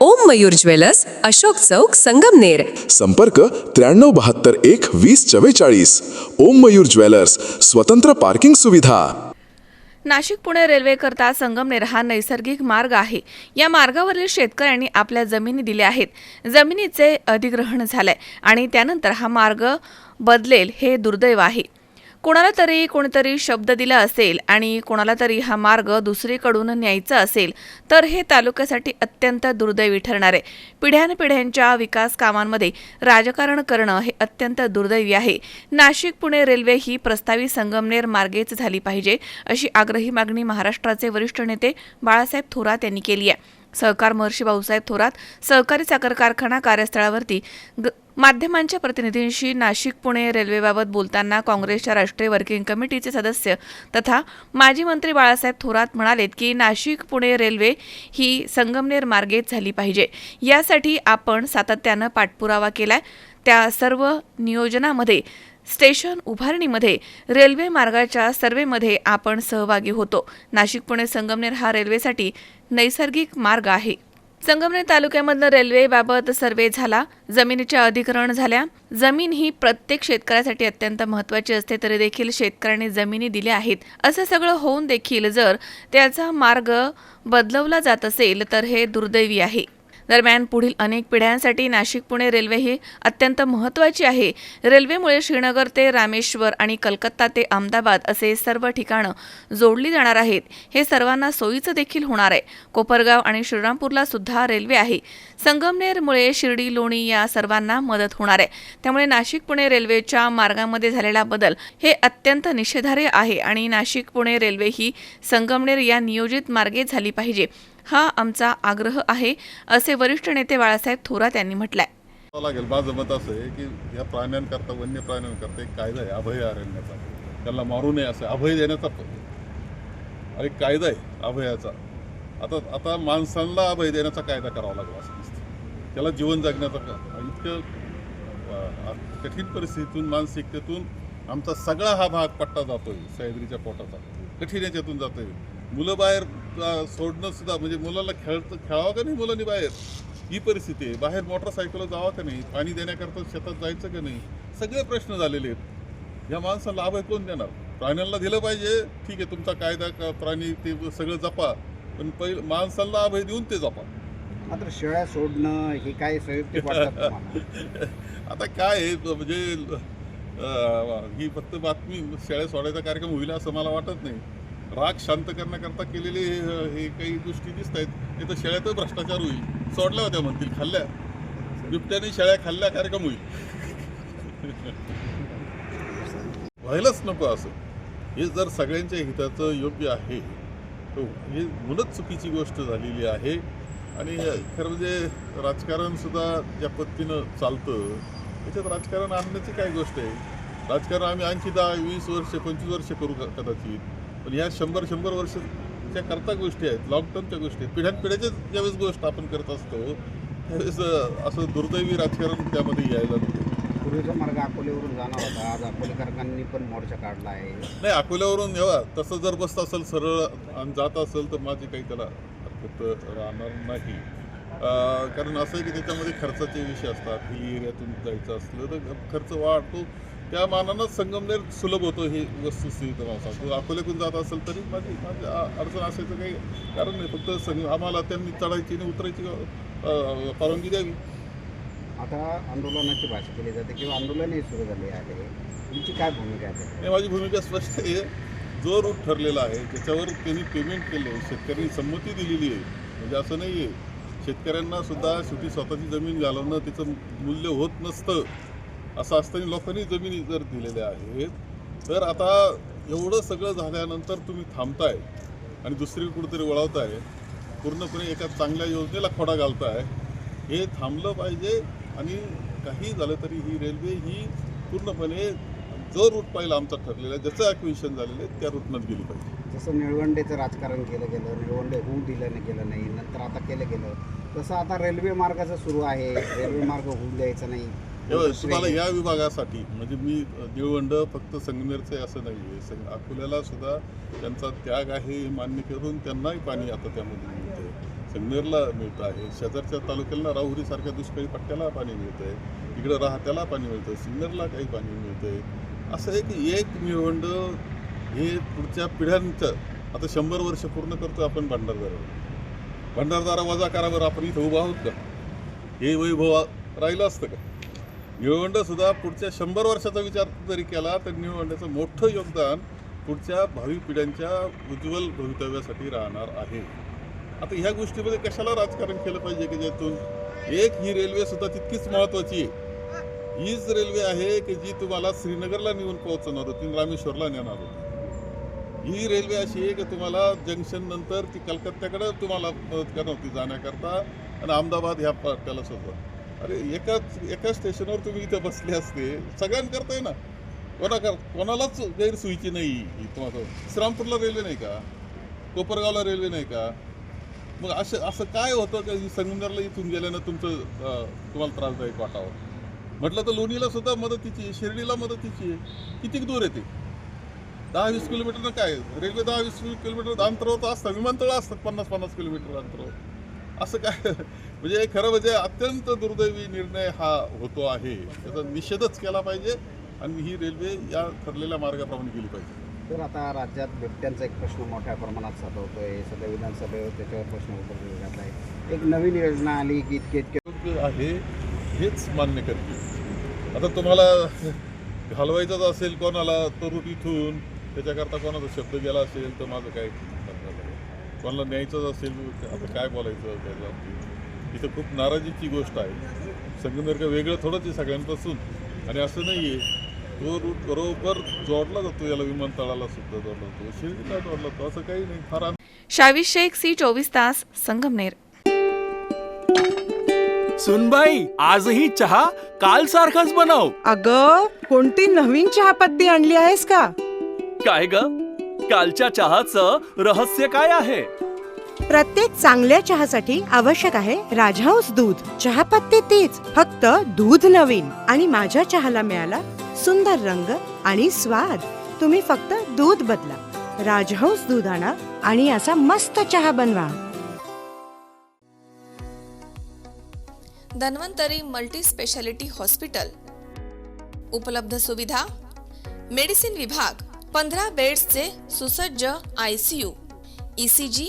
ओम Mayur jewellers Ashok Chowk Sangamner संपर्क त्र्याण्णव बहात्तर एक वीस चव्वेचाळीस. ओम मयूर ज्वेलर्स स्वतंत्र पार्किंग सुविधा. नाशिक पुणे रेल्वेकरता संगमनेर हा नैसर्गिक मार्ग आहे. या मार्गावरील शेतकऱ्यांनी आपल्या जमिनी दिल्या आहेत. जमिनीचे अधिग्रहण झालंय आणि त्यानंतर हा मार्ग बदलेल हे दुर्दैव आहे. कोणाला तरी कोणीतरी शब्द दिला असेल आणि कोणाला तरी हा मार्ग दुसरीकडून न्यायचा असेल तर हे तालुक्यासाठी अत्यंत दुर्दैवी ठरणार आहे. पिढ्यानपिढ्यांच्या विकास कामांमध्ये राजकारण करणं हे अत्यंत दुर्दैवी आहे. नाशिक पुणे रेल्वे ही प्रस्तावित संगमनेर मार्गेच झाली पाहिजे अशी आग्रही मागणी महाराष्ट्राचे वरिष्ठ नेते बाळासाहेब थोरात यांनी केली आहे. सहकार महर्षी भाऊसाहेब थोरात सहकारी साखर कारखाना कार्यस्थळावरती ग- माध्यमांच्या प्रतिनिधींशी नाशिक पुणे रेल्वेबाबत बोलताना काँग्रेसच्या राष्ट्रीय वर्किंग कमिटीचे सदस्य तथा माजी मंत्री बाळासाहेब थोरात म्हणालेत की नाशिक पुणे रेल्वे ही संगमनेर मार्गेच झाली पाहिजे. यासाठी आपण सातत्यानं पाठपुरावा केलाय. त्या सर्व नियोजनामध्ये स्टेशन उभारणीमध्ये रेल्वे मार्गाच्या सर्वेमध्ये आपण सहभागी होतो. नाशिक पुणे संगमनेर हा रेल्वेसाठी नैसर्गिक मार्ग आहे. संगमनेर तालुक्यामधनं रेल्वेबाबत सर्वे झाला. जमिनीच्या अधिग्रहण झाल्या. जमीन ही प्रत्येक शेतकऱ्यासाठी अत्यंत महत्त्वाची असते तरी देखील शेतकऱ्यांनी जमिनी दिल्या आहेत. असं सगळं होऊन देखील जर त्याचा मार्ग बदलवला जात असेल तर हे दुर्दैवी आहे. दरम्यान पुढील अनेक पिढ्यांसाठी नाशिक पुणे रेल्वे ही अत्यंत महत्त्वाची आहे. रेल्वेमुळे श्रीनगर ते रामेश्वर आणि कलकत्ता ते अहमदाबाद असे सर्व ठिकाणं जोडली जाणार आहेत. हे सर्वांना सोयीचं देखील होणार आहे. कोपरगाव आणि श्रीरामपूरला सुद्धा रेल्वे आहे. संगमनेरमुळे शिर्डी लोणी या सर्वांना मदत होणार आहे. त्यामुळे नाशिक पुणे रेल्वेच्या मार्गामध्ये झालेला बदल हे अत्यंत निषेधार्ह आहे आणि नाशिक पुणे रेल्वे ही संगमनेर या नियोजित मार्गे झाली पाहिजे. हा आमचा आग्रह आहे असे वरिष्ठ नेते बाळासाहेब थोरात यांनी म्हटलंय. लागेल माझं मत असं आहे की या प्राण्यांकरता वन्य प्राण्यांकरता एक कायदा आहे अभय अरण्याचा. त्यांना मारू नये असं अभय देण्याचा प- एक कायदा आहे अभयाचा. आता आता माणसांना अभय देण्याचा कायदा करावा लागला असं दिसतं त्याला जीवन जगण्याचा इतकं कठीण परिस्थितीतून मानसिकतेतून आमचा सगळा हा भाग पट्टा जातोय सह्याद्रीच्या पोटाचा. कठीण याच्यातून जातोय. मुलं बाहेर सोडणं सुद्धा म्हणजे मुलाला खेळ खेळावं का नाही मुलांनी बाहेर? ही परिस्थिती आहे. बाहेर मोटरसायकलला जावं का नाही? पाणी देण्याकरता शेतात जायचं का नाही? सगळे प्रश्न झालेले आहेत. या माणसाला लाभ आहे कोण देणार? प्राण्यांना दिलं पाहिजे. ठीक आहे तुमचा कायदा का प्राणी ते सगळं जपा. पण पहिलं माणसाला अभय देऊन ते जपा. मात्र शेळ्या सोडणं हे काय संयुक्त आता काय आहे म्हणजे ही फक्त बातमी शेळ्या सोडायचा कार्यक्रम होईल असं मला वाटत नाही. राग शांत करण्याकरता केलेले हे काही गोष्टी दिसत आहेत हे तर शेळ्यातच भ्रष्टाचार होईल. सोडल्या होत्या म्हणतील खाल्ल्या. बिबट्याने शेळ्या खाल्ल्या कार्यक्रम होईल. व्हायलाच नको असं. हे जर सगळ्यांच्या हिताचं योग्य आहे तर हे म्हणूनच चुकीची गोष्ट झालेली आहे. आणि खरं म्हणजे राजकारणसुद्धा ज्या पद्धतीनं चालतं त्याच्यात राजकारण आणण्याची काय गोष्ट आहे? राजकारण आम्ही आणखी दहा वीस वर्ष पंचवीस वर्ष करू कदाचित. पण ह्या शंभर शंभर वर्षच्या करता गोष्टी आहेत लॉंग टर्मच्या गोष्टी आहेत. पिढ्यानपिढ्याच्याच ज्यावेळेस गोष्ट आपण करत असतो त्यावेळेस असं दुर्दैवी राजकारण त्यामध्ये यायला नको. पूर्वीचा मार्ग अकोल्यावरून जाणार होता आज अकोलेकरांनी पण मोर्चा काढला आहे. नाही अकोल्यावरून येवा तसं जर बसत असेल सरळ आणि जात असेल तर माझी काही त्याला हरकत राहणार नाही. कारण असं आहे की त्याच्यामध्ये खर्चाचे विषय असतात. ही एरियातून जायचं असलं तर खर्च वाढतो. त्या मानानं संगमनेर सुलभ होतो ही वस्तुस्थिती तुम्हाला सांगतो. अकोल्यातून जात असेल तरी माझी माझी अडचण असायचं काही कारण नाही. फक्त संग आम्हाला त्यांनी चढायची आणि उतरायची परवानगी द्यावी. आता आंदोलनाची भाषा केली जाते किंवा आंदोलनही सुरू झाले आहे. तुमची काय भूमिका आहे? माझी भूमिका स्पष्ट आहे. जो रूट ठरलेला आहे त्याच्यावर त्यांनी पेमेंट केलं आहे. शेतकऱ्यांनी संमती दिलेली आहे. म्हणजे असं नाही आहे शेतकऱ्यांना सुद्धा शेवटी स्वतःची जमीन घालवणं त्याचं मूल्य होत नसतं. असं असताना लोकांनी जमिनी जर दिलेल्या आहेत तर आता एवढं सगळं झाल्यानंतर तुम्ही थांबताय आणि दुसरी कुठेतरी वळवताय पूर्णपणे एका चांगल्या योजनेला खोडा घालताय हे थांबलं पाहिजे आणि काही झालं तरी ही रेल्वे ही पूर्णपणे जो रूट पाहिला आमचा ठरलेला आहे ज्याचं ॲक्विशन झालेलं आहे त्या रूटनं गेली पाहिजे. जसं निळवंडेचं राजकारण केलं गेलं निळवंडे होऊ दिलं नाही गेलं नाही नंतर आता केलं गेलं. तसं आता रेल्वे मार्गाचं सुरू आहे रेल्वे मार्ग होऊ द्यायचा नाही. तुम्हाला या विभागासाठी म्हणजे मी निळवंड फक्त संगमेरचं आहे असं नाही आहे संग अकोल्याला सुद्धा त्यांचा त्याग आहे हे मान्य करून त्यांनाही पाणी आता त्यामध्ये मिळतं आहे संगमेरला मिळतं आहे. शेजारच्या तालुक्याला राहुरीसारख्या दुष्काळी पट्ट्याला पाणी मिळतं आहे इकडं राहत्याला पाणी मिळतं सिन्नरला काही पाणी मिळतं आहे असं आहे की एक निळवंड हे पुढच्या पिढ्यांचं आता शंभर वर्ष पूर्ण करतो आपण भंडारदारावर. भंडारदारा वजा करा बरं आपण इथं उभा आहोत का? हे वैभव राहिलं असतं का? निळवंडसुद्धा पुढच्या शंभर वर्षाचा विचार जरी केला तर निळवंड्याचं मोठं योगदान पुढच्या भावी पिढ्यांच्या उज्ज्वल भवितव्यासाठी राहणार आहे. आता ह्या गोष्टीमध्ये कशाला राजकारण केलं पाहिजे की ज्यातून एक ही रेल्वे सुद्धा तितकीच महत्त्वाची आहे? हीच रेल्वे आहे की जी तुम्हाला श्रीनगरला नेऊन पोहोचवणार होती रामेश्वरला नेणार होती. ही रेल्वे अशी आहे की तुम्हाला जंक्शन नंतर ती कलकत्त्याकडे तुम्हाला मदत करणार होती जाण्याकरता आणि अहमदाबाद ह्या त्याला सुद्धा अरे एकाच एका स्टेशनवर तुम्ही इथं बसले असते सगळ्यांकरताय ना. कोणा कर कोणालाच गैरसोयीची नाही तुम्हाला. श्रामपूरला रेल्वे नाही का? कोपरगावला रेल्वे नाही का? मग असं असं काय होतं का ही संगमनेरला इथून गेल्यानं तुमचं तुम्हाला त्रासदायक वाटावं? म्हटलं तर लोणीला सुद्धा मदतीची आहे शिर्डीला मदतीची आहे. किती दूर येते दहा वीस किलोमीटरनं काय? रेल्वे दहा वीस किलोमीटर अंतरावर तर असतं विमानतळ असतात पन्नास पन्नास किलोमीटर अंतरावर. असं काय? म्हणजे खरं म्हणजे अत्यंत दुर्दैवी निर्णय हा होतो आहे. त्याचा निषेधच केला पाहिजे आणि ही रेल्वे या ठरलेल्या मार्गाप्रमाणे गेली पाहिजे. तर आता राज्यात बिबट्यांचा एक प्रश्न मोठ्या प्रमाणात साठवतोय सध्या विधानसभेवर त्याच्यावर प्रश्न उपस्थित घातला आहे एक नवीन योजना आली की इतके इतके योग्य आहे हेच मान्य करते. आता तुम्हाला घालवायचंच असेल कोणाला तर इथून त्याच्याकरता कोणाचा शब्द गेला असेल तर माझं काय. कोणाला न्यायचंच असेल आता काय बोलायचं त्याच्या इथं खूप नाराजीची गोष्ट आहे. संगमेर का वेगळं थोडंच आहे सगळ्यांपासून. आणि असं नाही आहे तो रूट बरोबर जोडला जातो याला विमानतळाला सुद्धा जोडला जातो. शिर्डीला जोडला जातो असं काही नाही. फार शावी शेख सी चोवीस तास संगमनेर. सुनबाई आजही चहा काल सारखाच बनव. अग कोणती नवीन चहापत्ती आणली आहेस का? काय ग? कालच्या चहाचं रहस्य काय आहे? प्रत्येक चांगल्या चहासाठी आवश्यक आहे राजहंस दूध. चहापत्ती तीच फक्त दूध नवीन. आणि माझ्या चहाला मिळाला सुंदर रंग आणि स्वाद. तुम्ही फक्त दूध बदला. राजहंस दूध आणा आणि असा मस्त चहा बनवा. Dhanvantari multi speciality hospital. उपलब्ध सुविधा? मेडिसिन विभाग पंधरा बेड्सचे सुसज्ज I C U E C G